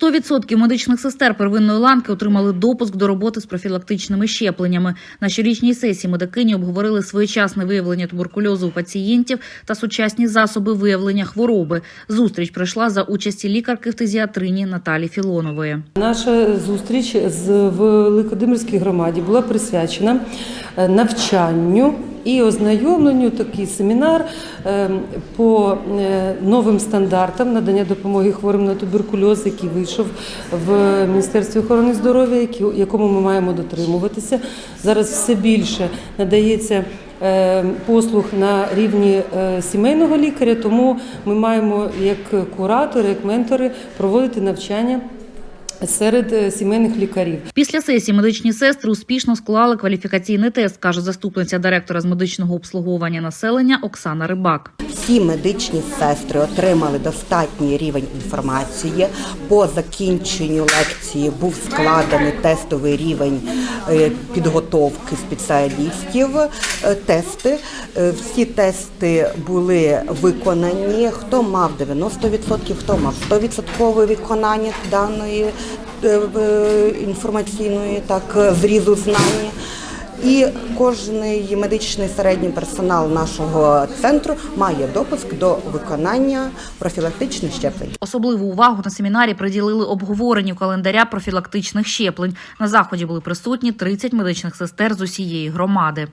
100% медичних сестер первинної ланки отримали допуск до роботи з профілактичними щепленнями. На щорічній сесії медикині обговорили своєчасне виявлення туберкульозу у пацієнтів та сучасні засоби виявлення хвороби. Зустріч пройшла за участі лікарки фтизіатрині Наталі Філонової. Наша зустріч з в Великодимирській громаді була присвячена е, навчанню і ознайомленню такий семінар е, по е, новим стандартам надання допомоги хворим на туберкульоз, який вийшов в Міністерстві охорони здоров'я, якому ми маємо дотримуватися. Зараз все більше надається. е, Послуг на рівні е, сімейного лікаря, тому ми маємо як куратори, як ментори проводити навчання серед е, сімейних лікарів. Після сесії медичні сестри успішно склали кваліфікаційний тест, каже заступниця директора з медичного обслуговування населення Оксана Рибак. Всі медичні сестри отримали достатній рівень інформації. По закінченню лекції був складений тестовий рівень е, підготовки спеціалістів. Е, Тести Е, всі тести були виконані. Хто мав 90%, хто мав 100% виконання даної інформаційної так зрізу знань. І кожний медичний середній персонал нашого центру має допуск до виконання профілактичних щеплень. Особливу увагу на семінарі приділили обговоренню календаря профілактичних щеплень. На заході були присутні 30 медичних сестер з усієї громади.